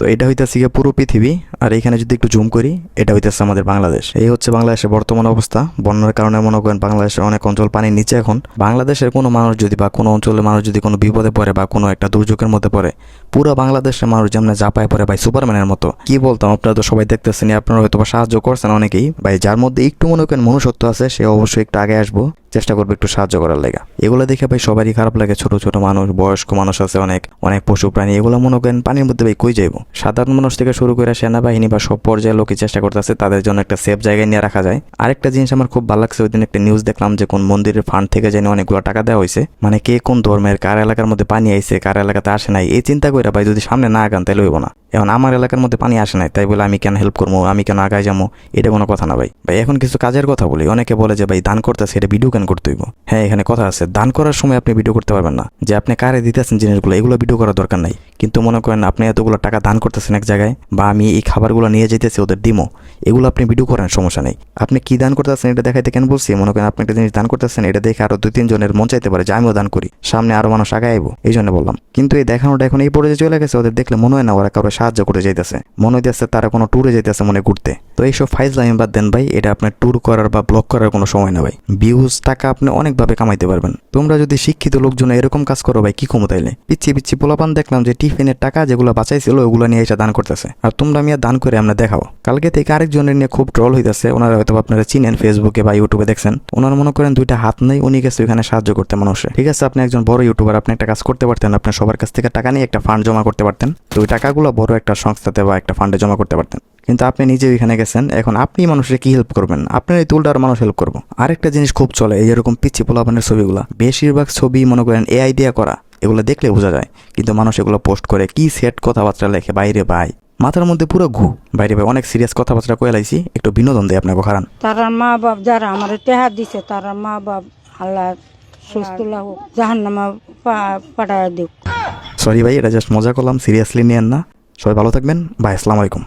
তো এটা হইতেছে গিয়ে পুরো পৃথিবী, আর এখানে যদি একটু জুম করি, এটা হইতেছে আমাদের বাংলাদেশ। এই হচ্ছে বাংলাদেশের বর্তমান অবস্থা। বন্যার কারণে মনে করেন বাংলাদেশের অনেক অঞ্চল পানির নিচে এখন। বাংলাদেশের কোনো মানুষ যদি বা কোনো অঞ্চলের মানুষ যদি কোনো বিপদে পড়ে বা কোনো একটা দুর্যোগের মধ্যে পড়ে, পুরো বাংলাদেশের মানুষ যেমন জাপায় পড়ে ভাই, সুপারম্যানের মতো। কি বলতাম, আপনারা তো সবাই দেখতেছেন আপনারা হয়তো সাহায্য করছেন অনেকেই। ভাই, যার মধ্যে একটু মনে করেন মনুষ্যত্ব আছে, সে অবশ্যই একটু আগে আসব। চেষ্টা করবে একটু সাহায্য করার লেগা। এগুলো দেখে ভাই সবারই খারাপ লাগে, ছোট ছোট মানুষ, বয়স্ক মানুষ আছে অনেক অনেক পশু প্রাণী, এগুলো মনে করেন পানির মধ্যে ভাই কই যাইবো? সাধারণ মানুষ থেকে শুরু করে সেনাবাহিনী বা সব পর্যায়ে লোকই চেষ্টা করতেছে তাদের জন্য একটা সেফ জায়গায় নিয়ে রাখা যায়। আরেকটা জিনিস আমার খুব ভালো লাগছে ওই দিন একটা নিউজ দেখলাম যে কোন মন্দিরের ফান্ড থেকে জানি অনেকগুলো টাকা দেওয়া হয়েছে মানে কে কোন ধর্মের, কার এলাকার মধ্যে পানি আইছে, কার এলাকাতে আসে নাই, এই চিন্তা করে ভাই যদি সামনে না আগান তাহলে হইব না। এখন আমার এলাকার মধ্যে পানি আসে নাই, তাই বলে আমি কেন হেল্প করব, আমি কেন আগায় যাব, এটা কোনো কথা না ভাই। ভাই এখন কিছু কাজের কথা বলি, অনেকে বলে যে ভাই দান করতেছে, এটা ভিডিও কেন করতে হইব। হ্যাঁ এখানে কথা আছে। দান করার সময় আপনি ভিডিও করতে পারবেন না। যে আপনি কারে দিতেছেন জিনিসগুলো, এগুলো ভিডিও করার দরকার নাই। কিন্তু মনে করেন আপনি এতগুলো টাকা দান করতেছেন এক জায়গায়, বা আমি এই খাবারগুলো নিয়ে যেতেছি ওদের দিমো এগুলো আপনি ভিডিও করেন, সমস্যা নেই। আপনি কি দান করতেছেন এটা দেখাইতে কেন বলছি? মনে করেন আপনি একটা জিনিস দান করতেছেন, এটা দেখে আরও দুই তিনজনের মন চাইতে পারে যে আমিও দান করি। সামনে আরও মানুষ আগে আইবো, এই জন্য বললাম। কিন্তু এই দেখানোটা এখন এই পর্যায়ে চলে গেছে, ওদের দেখলে মনে হয় না ওরা কারও সাহায্য করে যাইতেছে। মনে হইতেছে তারা কোনো ট্যুরে যাইতেছে মনে ঘুরতে তো এইসব ফাইজলামি বাদ দেন ভাই, এটা আপনার ট্যুর করার বা ব্লক করার কোনো সময় না ভাই। ভিউজ টাকা আপনি অনেকভাবে কামাইতে পারবেন। তোমরা যদি শিক্ষিত লোকজন এরকম কাজ করো ভাই, কি ক্ষমতাইলে পিচ্ছি পিচ্ছি পোলাপান দেখলাম যে টিফিনের টাকা যেগুলো বাঁচাইছিল, ওগুলো নিয়ে এসে দান করতেছে। আর তোমরা মিয়া দান করে আমরা দেখাও। কালকে থেকে আরেকজনের নিয়ে খুব ট্রল হইতেছে, ওনারা হয়তো আপনারা চিনেন ফেসবুকে বা ইউটিউবে দেখছেন। ওনার মনে করেন দুইটা হাত নেই, উনি গেছে ওইখানে সাহায্য করতে মানুষের ঠিক আছে, আপনি একজন বড় ইউটিউবার আপনি একটা কাজ করতে পারতেন, আপনি সবার কাছ থেকে টাকা নিয়ে একটা ফান্ড জমা করতে পারতেন। তো ওই টাকাগুলো বড় একটা সংস্থাতে বা একটা ফান্ডে জমা করতে পারতেন। কিন্তু আপনি নিজে ওইখানে গেছেন এখন আপনি মানুষের কি হেল্প করবেন? আপনার এই তুলটা আর মানুষ হেল্প করব। আরেকটা জিনিস খুব চলে এই যেরকম পিচ্ছি পোলাপানের ছবিগুলা। বেশিরভাগ ছবি মনে করেন এআই দিয়ে করা এগুলো দেখলে বোঝা যায়। কিন্তু মানুষ এগুলো পোস্ট করে কি সেট কথাবার্তা লেখে বাইরে ভাই। মাথার মধ্যে পুরো ঘু। বাইরে ভাই অনেক সিরিয়াস কথাবার্তা কয়ে লাইছি একটু বিনোদন দেয় আপনাকে হারান তারা মা বাপ যারা আমার টেহা দিছে তারা মা বাপ আল্লাহ সুস্থ লাগুক পাঠায় দিক। সরি ভাই এটা জাস্ট মজা করলাম সিরিয়াসলি নিয়েন না। সবাই ভালো থাকবেন বাই আসসালামু আলাইকুম।